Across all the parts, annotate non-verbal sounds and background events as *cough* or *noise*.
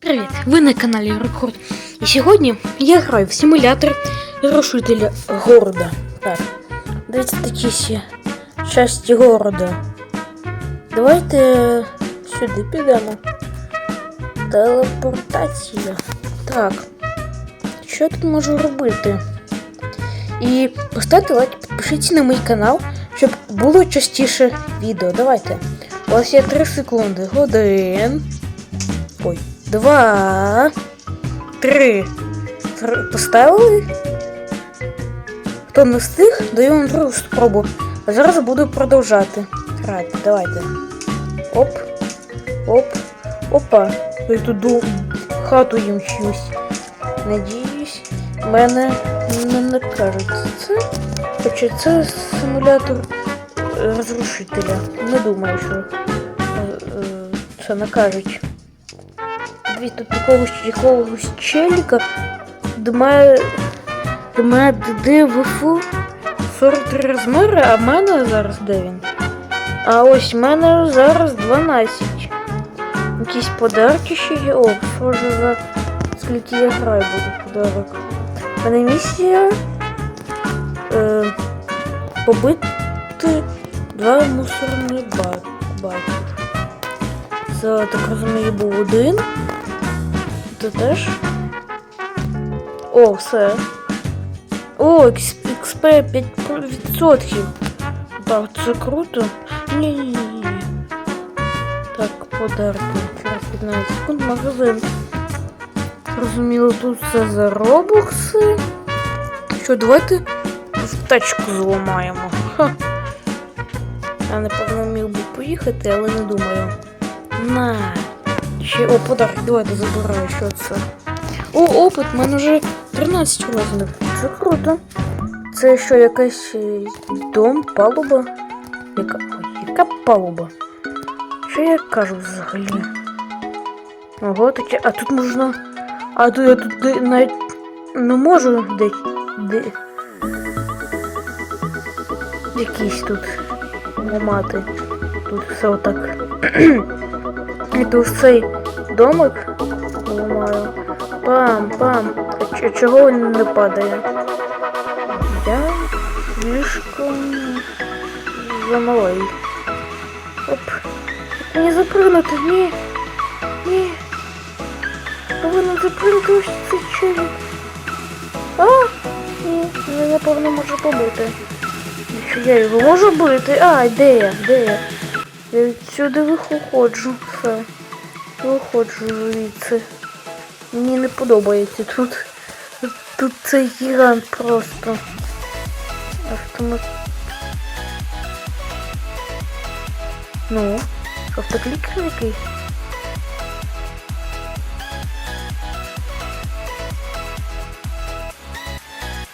Привіт! Ви на каналі Рекорд. І сьогодні я граю в симулятор рушителя города. Так, дивіться такі ще часті города. Давайте сюди підемо. Телепортація. Так. Що я тут можу робити? І поставте лайк, підпишіться на мій канал, щоб було частіше відео. Давайте. У вас є 3 секунди. Один. Ой. Два. Три. Поставили? Хто не встиг, даю вам другу спробу. А зараз буду продовжати. Грати. Давайте. Оп. Оп. Опа. Я тут хату їм чусь. Надіюсь, мене не накажуть. Це. Хоча це симулятор е, розрушителя. Не думаю, що е, е, це накажуть. Дивіться, тут якогось, челіка до мене, до мене ДДВФ 43 розміри, а в мене зараз де він? А ось в мене зараз 12. Якісь подарки ще є. О, схоже за скільки я граю буде подарок. У мене місія е, побити два мусорні ба- баки. Це, так розумію, був один. Ти теж? О, все. О, XP 5%. Так, це круто. Ні-ні-ні. Так, подарки. Через 15 секунд магазин. Розуміло, тут все за робокси. Що, давайте тачку зламаємо. Ха. Я напевно міг би поїхати, але не думаю. На. Ще о, подарок, давайте забираю, що це. О, опит, в мене вже 13 розмірів. Це круто. Це що, якась е, дом, палуба? Яка, яка палуба? Що я кажу взагалі? Ого, таке. А тут можна. А тут я тут навіть не можу де. де... Якісь тут ламати. Тут все отак. *clears throat* І то цей домик ламаю. Пам, пам. А чого він не падає? Я слишком замалий. Оп. Мені запрыгнути, ні. Ні. Повинен запрыгнути ось цей челік. А, ні, ну, напевно може побити. Чи я його можу бити? А, де я? Де я? Я відсюди виходжу. Все. Виходжу звідси. Мені не подобається тут. Тут цей гігант просто. Автомат. Ну, автоклікер якийсь.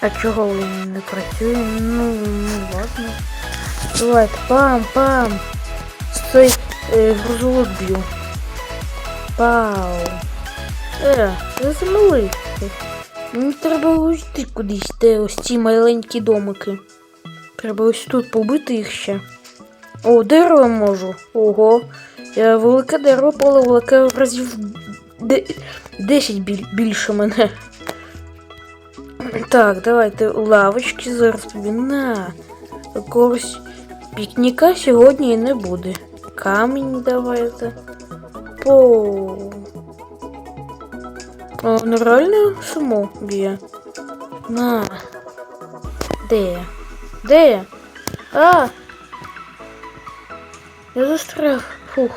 А чого він не працює? Ну, ну ладно. Давайте, пам-пам. Цей е, грузовик б'ю. Пау. Е, я замалий. Мені треба уйти кудись, де ось ці маленькі домики. Треба ось тут побити їх ще. О, дерево можу. Ого. Я велике дерево поле велике разів де- 10 біль- більше мене. Так, давайте лавочки зараз тобі на. Якогось пікніка сьогодні і не буде. Камінь давайте. По. О, ну реально само б'є. На. Де? Де? А! Я застряг. Фух.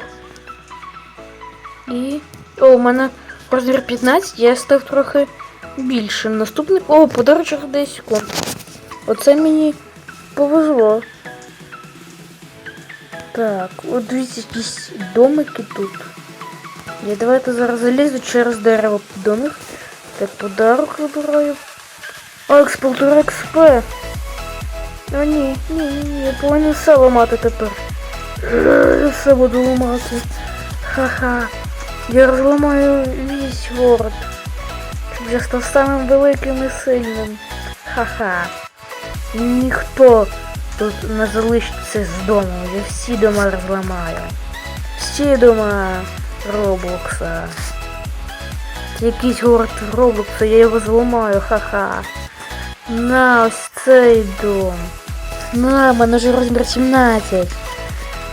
І. О, у мене розмір 15, я став трохи більшим. Наступний. О, подарочок 10 секунд. Оце мені повезло. Так, от дивіться, якісь домики тут. Я давайте зараз залізу через дерево під домик. Так, подарок вибираю. О, експлортура XP. О, ні, ні, ні, ні, я повинен все ламати тепер. Е, все буду ламати. Ха-ха. Я розламаю весь город. Щоб я став самим великим і сильним. Ха-ха. Ніхто тут не залишиться з дому. Я всі дома розламаю. Всі дома Роблокса. якийсь город Роблокса, я його зламаю, ха-ха. На ось цей дом. На, мене вже розмір 17.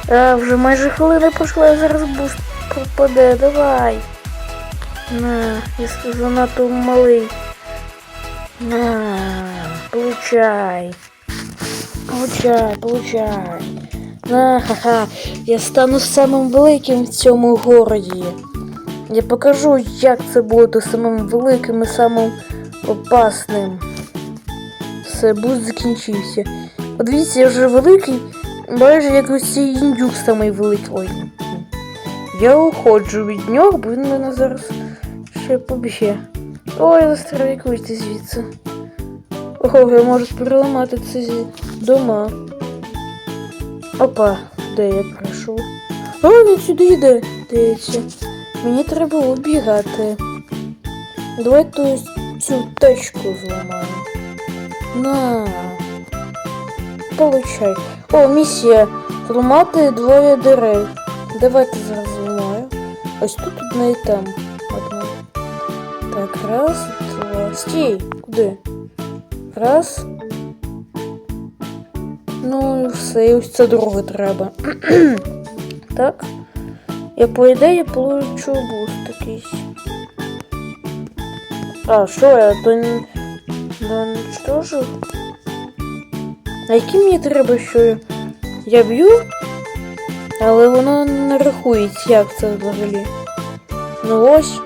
А, вже майже хвилина пройшла, я зараз буст пропаде, давай. На, я занадто малий. На, получай. Получай, получай. На, ха-ха. Я стану самим великим в цьому городі. Я покажу, як це бути самим великим і самим опасним. Все, буст закінчився. Подивіться, я вже великий, майже як ось індюк самий великий. Ой. Я уходжу від нього, бо він мене зараз ще поб'є. Ой, застрелікуйте звідси. Ого, я можу переламати ці дома. Опа, де я прийшов? О, він сюди йде, здається. Мені треба обігати. Давайте ось цю тачку зламаю. На. Получай. О, місія. Зламати двоє дерев. Давайте зараз зламаю. Ось тут одна і там. Одна. Так, раз, два. Стій. Куди? Раз. Ну все, і ось це друге треба. *clears throat* так. Я по ідеї получу буст якийсь. А, що я до уничтожив? А які мені треба, що я- я б'ю? Але воно не рахується, як це взагалі. Ну ось.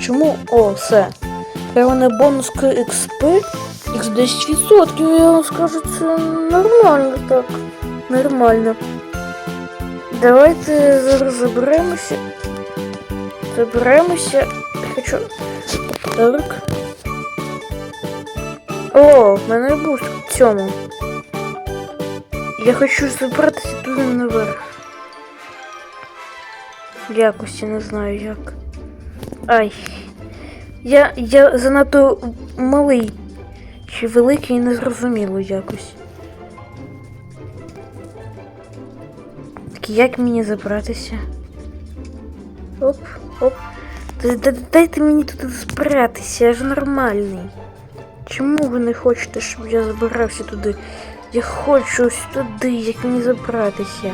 Чому? О, все. Тепер мене бонус к XP x 10%, я вам скажу, це нормально так. Нормально. Давайте зараз. Заберемося. Хочу. Так. О, в мене буст в цьому. Я хочу забратися туди наверх. Якось я не знаю як. Ай. Я, я занадто малий. Чи великий незрозуміло якось. Так як мені забратися? Оп, оп. Дайте мені тут збиратися, я ж нормальний. Чому ви не хочете, щоб я забирався туди? Я хочу ось туди, як мені забратися.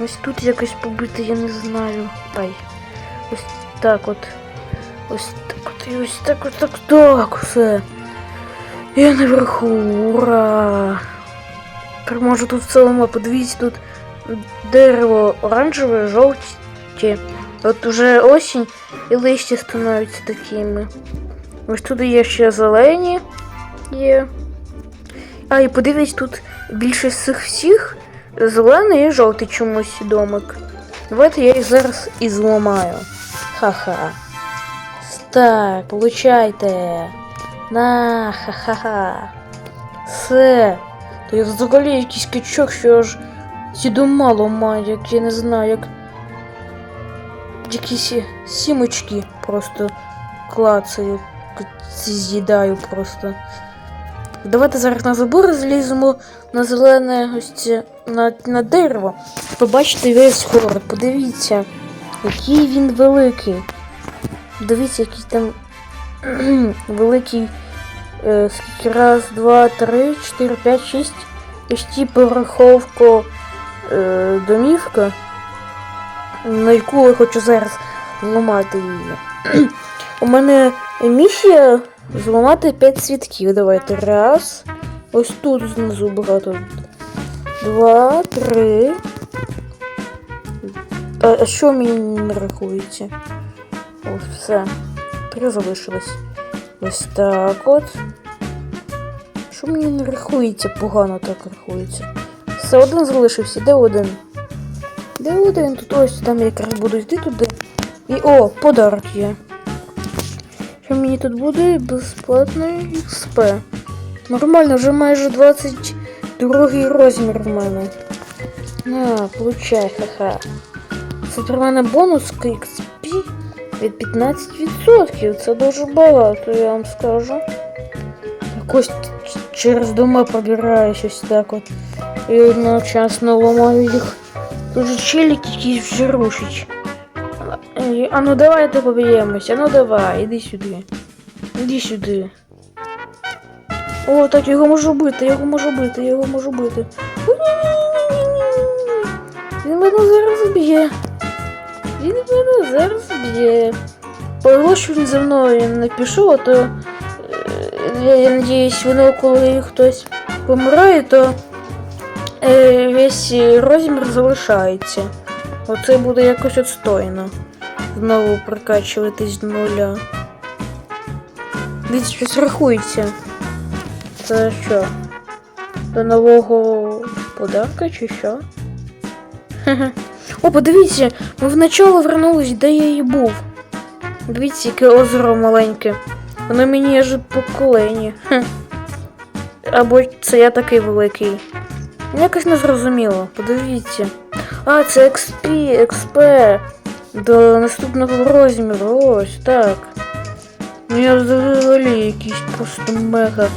Ось тут якось побити, я не знаю. Ай. Ось так от. Ось так от і ось так от так так все. Я наверху, ура! Тепер можу тут в цілому, подивіться, тут дерево оранжеве, жовті. От уже осінь і листя становляться такими. Ось тут є ще зелені є. А, і подивись, тут більше з цих всіх зелений і жовтий чомусь домик. Давайте я їх зараз і зламаю. Ха-ха. Так, получайте. На, ха-ха-ха. Все. То я взагалі якийсь качок, що аж ці дома ламаю, як я не знаю, як якісь сімочки просто клацаю, з'їдаю просто. Давайте зараз на забор зліземо на зелене ось на, на дерево. Побачите весь город. Подивіться, який він великий. Дивіться, який там *clears throat* великий. Е, скільки раз, два, три, чотири, п'ять, шість. Шестиповерховко е, домівка, на яку я хочу зараз зламати її. *clears throat* У мене місія зламати 5 світків. Давайте. Раз. Ось тут знизу багато. Два, три. А що мені не рахується? Ось, все. Три залишилось. Ось так от. Що мені не рахується? Погано так рахується. Все один залишився. Де один? Де один? Тут ось там я якраз буду йти туди. І о, подарок є. Що мені тут буде? Безплатний XP. Нормально, вже майже 22 розмір в мене. На, получай, ха-ха. Це про мене бонус к XP від 15%. Це дуже багато, я вам скажу. Якось ч- через дома пробираю щось так от. І одночасно ламаю їх. Дуже челік якийсь вже рушить. Ей, А ну давайте поб'ємося, ну давай, іди сюди. Іди сюди. О, так, його можу бити, його можу бити, його можу бити. О, ні-ні-ні-ні-ні-ні. Він мене зараз б'є. Він мене зараз б'є. Пого, що він за мною не а то е, я, я надіюсь, воно коли хтось помирає, то е, весь розмір залишається. Оце буде якось отстойно. Знову прокачуватись з нуля. Дивіться, щось рахується. Це що? До нового подарка чи що? Хе-хе. О, подивіться, ми вначале вернулись, де я і був. Дивіться, яке озеро маленьке. Воно мені аж по колені. Або це я такий великий. Якось не зрозуміло, подивіться. А, це XP, XP. До наступного розміру. Ось так. Ну я взагалі якийсь просто мега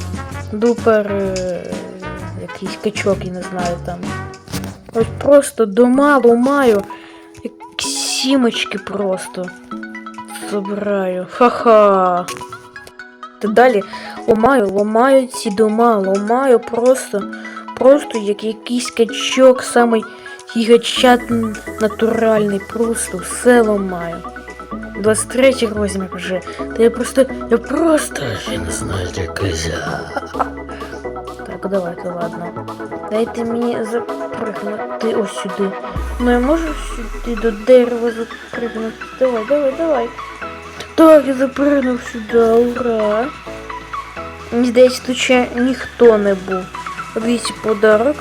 дупер. е, Якийсь качок, я не знаю там. Ось просто дома ломаю. Як сімочки просто. Забираю. Ха-ха. Далі ламаю, ламаю ці дома, ламаю просто, просто як якийсь качок, самий гігачат натуральний, просто все ламаю. 23 розмір вже. Та я просто. Я просто. Я не знаю, де козя. Так, давайте, ладно. Дайте мені запригнути ось сюди. Ну я можу сюди до дерева запригнути. Давай, давай, давай. Так, я запригнув сюди, ура. Мені здається, тут ще ніхто не був. Дивіться, подарок.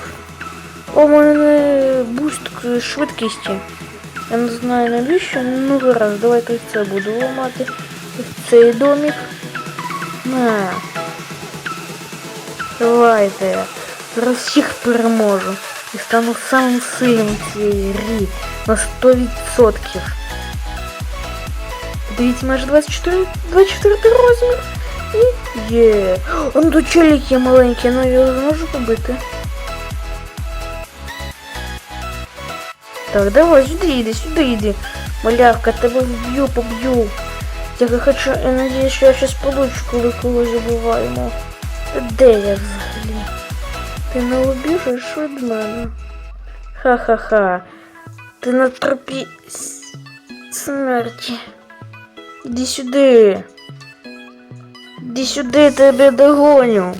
О, у мене буст швидкості. Я не знаю навіщо, ну гаразд, давайте це буду ламати. Цей домик. На. Давайте. Зараз всіх переможу. І стану самим сильним цій грі. На 100%. Дивіться, майже 24, 24 розмір. І є. Он тут челік є маленький, ну я його зможу побити. Так, давай, сюди йди, сюди йди. Малявка, тебе вб'ю, поб'ю. Я хочу, я надіюсь, що я щось получу, коли когось забуваємо. Де я взагалі? Ти не убіжиш від мене? Ха-ха-ха. Ти на тропі смерті. Іди сюди. Іди сюди, тебе догоню.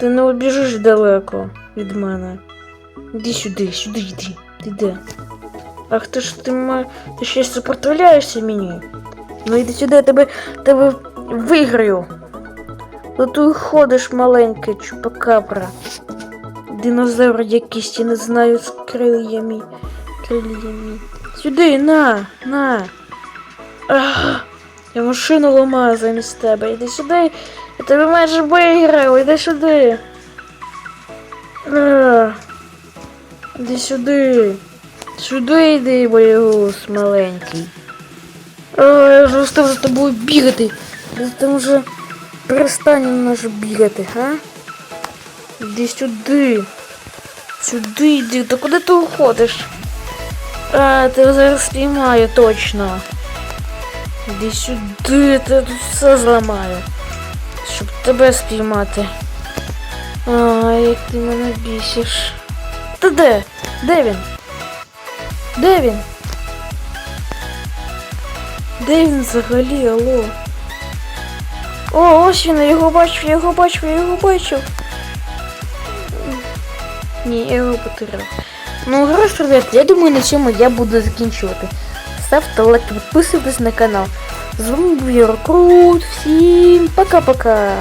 Ти не убіжиш далеко від мене. Іди сюди, сюди йди. Ти де? Ах ти ж ти ма... ти ще сопротивляєшся мені. Ну іди сюди, я тебе, тебе виграю. Ну ти ходиш маленький чупакабра. Динозавр якийсь, я не знаю, з крильями. Крильями. Сюди, на, на. Ах, я машину ламаю замість тебе. Іди сюди. Я тебе майже виграв, іди сюди. Ах. Іди сюди. Сюди йди, боягуз маленький. О, я вже встав за тобою бігати. Ти там вже перестань наш бігати, га? Іди сюди. Сюди йди. Та куди ти уходиш? А, ти зараз спіймаю точно. Іди сюди, я тут все зламаю. Щоб тебе спіймати. А, як ти мене бісиш. Та де? Де він? Де він? Де він взагалі, алло? О, ось він, я його бачив, я його бачив, я його бачив. Ні, я його потеряв. Ну, гаразд, ребят, я думаю, на цьому я буду закінчувати. Ставте лайк, підписуйтесь на канал. З вами був Єрокрут. Всім пока-пока.